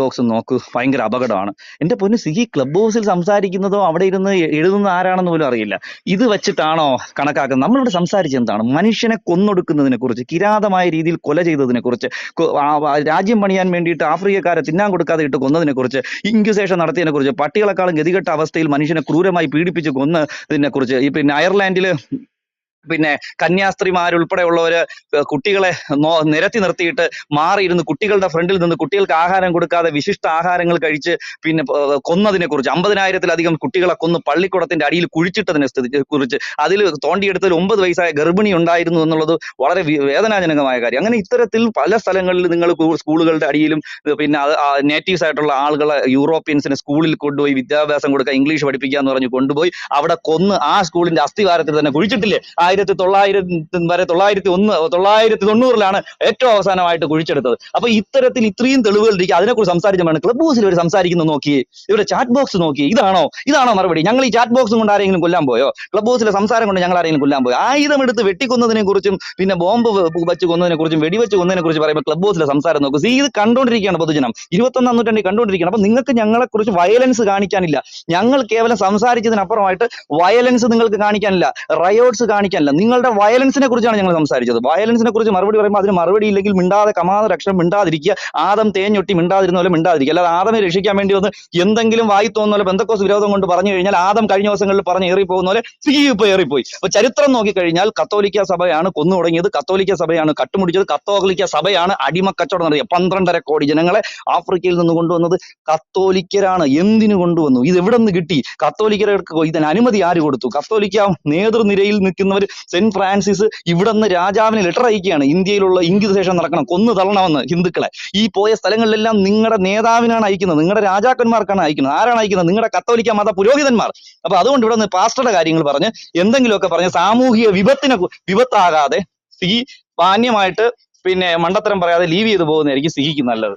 Box നോക്ക്. ഭയങ്കര അപകടമാണ്. എന്റെ പൊന്ന് സിഹി ക്ലബ് ഹൗസിൽ സംസാരിക്കുന്നതോ അവിടെ ഇരുന്ന് എഴുതുന്ന ആരാണെന്ന് പോലും അറിയില്ല. ഇത് വെച്ചിട്ടാണോ കണക്കാക്കുന്നത്? നമ്മളിവിടെ സംസാരിച്ചത് എന്താണ്? മനുഷ്യനെ കൊന്നൊടുക്കുന്നതിനെ കുറിച്ച് കിരാതമായ രീതിയിൽ കൊല ചെയ്തതിനെ കുറിച്ച് രാജ്യം പണിയാൻ വേണ്ടിയിട്ട് ആഫ്രിക്കക്കാരെ തിന്നാൻ കൊടുക്കാതെ ഇട്ട് കൊന്നതിനെ കുറിച്ച് ഇൻക്യുസേഷൻ നടത്തിയതിനെ കുറിച്ച് പട്ടികളെക്കാളും ഗതികെട്ട അവസ്ഥയിൽ മനുഷ്യനെ ക്രൂരമായി പീഡിപ്പിച്ച് കൊന്നതിനെ കുറിച്ച് ഈ പിന്നെ അയർലാൻഡിൽ പിന്നെ കന്യാസ്ത്രീമാരുൾപ്പെടെയുള്ളവര് ഏഹ് കുട്ടികളെ നിരത്തി നിർത്തിയിട്ട് മാറിയിരുന്ന് കുട്ടികളുടെ ഫ്രണ്ടിൽ നിന്ന് കുട്ടികൾക്ക് ആഹാരം കൊടുക്കാതെ വിശിഷ്ട ആഹാരങ്ങൾ കഴിച്ച് പിന്നെ കൊന്നതിനെ കുറിച്ച് അമ്പതിനായിരത്തിലധികം കുട്ടികളെ കൊന്ന് പള്ളിക്കുടത്തിന്റെ അടിയിൽ കുഴിച്ചിട്ടതിനെ കുറിച്ച് അതിൽ തോണ്ടിയെടുത്തതിൽ ഒമ്പത് വയസ്സായ ഗർഭിണി ഉണ്ടായിരുന്നു എന്നുള്ളത് വളരെ വേദനാജനകമായ കാര്യം. അങ്ങനെ ഇത്തരത്തിൽ പല സ്ഥലങ്ങളിൽ നിങ്ങൾ സ്കൂളുകളുടെ അടിയിലും പിന്നെ നേറ്റീവ്സ് ആയിട്ടുള്ള ആളുകളെ യൂറോപ്യൻസിനെ സ്കൂളിൽ കൊണ്ടുപോയി വിദ്യാഭ്യാസം കൊടുക്കുക ഇംഗ്ലീഷ് പഠിപ്പിക്കുക എന്ന് പറഞ്ഞ് കൊണ്ടുപോയി അവിടെ കൊന്ന് ആ സ്കൂളിന്റെ അസ്ഥിവാരത്തിൽ തന്നെ കുഴിച്ചിട്ടില്ലേ? ആയിരത്തി തൊള്ളായിരത്തി വരെ തൊള്ളായിരത്തി ഒന്ന് തൊള്ളായിരത്തി തൊണ്ണൂറിലാണ് ഏറ്റവും അവസാനമായിട്ട് കുഴിച്ചെടുത്തത്. അപ്പൊ ഇത്തരത്തിൽ ഇത്രയും തെളിവുകൾ ഇരിക്കുക അതിനെക്കുറിച്ച് സംസാരിച്ചാണ് ക്ലബ് ഹൗസിൽ ഇവർ സംസാരിക്കുന്നത് നോക്കിയേ ഇവിടെ ചാറ്റ് ബോക്സ് നോക്കി. ഇതാണോ? ഇതാണോ മറുപടി? ഞങ്ങൾ ഈ ചാറ്റ് ബോക്സ് കൊണ്ട് ആരെങ്കിലും കൊല്ലാൻ പോയോ? ക്ലബ് ഹൗസിലെ സംസാരം കൊണ്ട് ഞങ്ങൾ ആരെങ്കിലും കൊല്ലാൻ പോയോ? ആയുധം എടുത്ത് വെട്ടിക്കൊന്നതിനെ കുറിച്ചും പിന്നെ ബോംബ് വെച്ച് കൊന്നതിനെ കുറിച്ചും വെടിവെച്ച് കൊന്നതിനെ കുറിച്ച് പറയുമ്പോൾ ക്ലബ് ഹൗസിലെ സംസാരം നോക്കും. സീ ഇത് കണ്ടുകൊണ്ടിരിക്കുകയാണ് പൊതുജനം. ഇരുപത്തൊന്നാം നൂറ്റാണ്ടി കണ്ടുകൊണ്ടിരിക്കുകയാണ് അപ്പൊ നിങ്ങൾക്ക് ഞങ്ങളെ കുറിച്ച് വയലൻസ് കാണിക്കാനില്ല. ഞങ്ങൾ കേവലം സംസാരിച്ചതിനപ്പുറമായിട്ട് വയലൻസ് നിങ്ങൾക്ക് കാണിക്കാനില്ല. റയോട്ട്സ് കാണിക്കാനില്ല നിങ്ങളുടെ വയലൻസിനെ കുറിച്ചാണ് ഞങ്ങൾ സംസാരിച്ചത്. വയലൻസിനെ കുറിച്ച് മറുപടി പറയുമ്പോൾ അതിന് മറുപടി ഇല്ലെങ്കിൽ മിണ്ടാതെ കമാത രക്ഷണം മിണ്ടാതിരിക്കുക. ആദം തേഞ്ഞൊട്ടി മിണ്ടാതിരുന്ന പോലെ മിണ്ടാതിരിക്കുക. അല്ലാതെ ആദമെ രക്ഷിക്കാൻ വേണ്ടി വന്ന് എന്തെങ്കിലും വായി തോന്നുന്ന പോലെ ബന്ധക്കോസ് വിരോധം കൊണ്ട് പറഞ്ഞു കഴിഞ്ഞാൽ ആദം കഴിഞ്ഞ ദിവസങ്ങളിൽ പറഞ്ഞ് ഏറി പോകുന്ന പോലെ ഇപ്പോൾ ഇപ്പൊ ഏറിപ്പോയി. അപ്പൊ ചരിത്രം നോക്കിക്കഴിഞ്ഞാൽ കത്തോലിക്ക സഭയാണ് കൊന്നു തുടങ്ങിയത്. കത്തോലിക്ക സഭയാണ് കട്ടുമുടിച്ചത്. കത്തോലിക്ക സഭയാണ് അടിമക്കച്ചവടം നടത്തിയത്. പന്ത്രണ്ടര കോടി ജനങ്ങളെ ആഫ്രിക്കയിൽ നിന്ന് കൊണ്ടുവന്നത് കത്തോലിക്കരാണ്. എന്തിനു കൊണ്ടുവന്നു? ഇത് എവിടെ നിന്ന് കിട്ടി? കത്തോലിക്കർക്ക് ഇതിന് അനുമതി ആര് കൊടുത്തു? കത്തോലിക്ക നേതൃനിരയിൽ നിൽക്കുന്നവർ സെന്റ് ഫ്രാൻസിസ് ഇവിടെ നിന്ന് രാജാവിന് ലെറ്റർ അയക്കുകയാണ്. ഇന്ത്യയിലുള്ള ഇൻക്വിസിഷൻ നടക്കണം. കൊന്നു തള്ളണമെന്ന് ഹിന്ദുക്കളെ. ഈ പോയ സ്ഥലങ്ങളിലെല്ലാം നിങ്ങളുടെ നേതാവിനാണ് അയക്കുന്നത്. നിങ്ങളുടെ രാജാക്കന്മാർക്കാണ് അയക്കുന്നത്. ആരാണ് അയക്കുന്നത്? നിങ്ങളുടെ കത്തോലിക്ക മത പുരോഹിതന്മാർ. അപ്പൊ അതുകൊണ്ട് ഇവിടെ നിന്ന് പാസ്റ്ററുടെ കാര്യങ്ങൾ പറഞ്ഞ് എന്തെങ്കിലുമൊക്കെ പറഞ്ഞ് സാമൂഹിക വിപത്തിനെ വിപത്താകാതെ സിഹി മാന്യമായിട്ട് പിന്നെ മണ്ടത്തരം പറയാതെ ലീവ് ചെയ്തു പോകുന്നതായിരിക്കും സിഹിക്ക് നല്ലത്.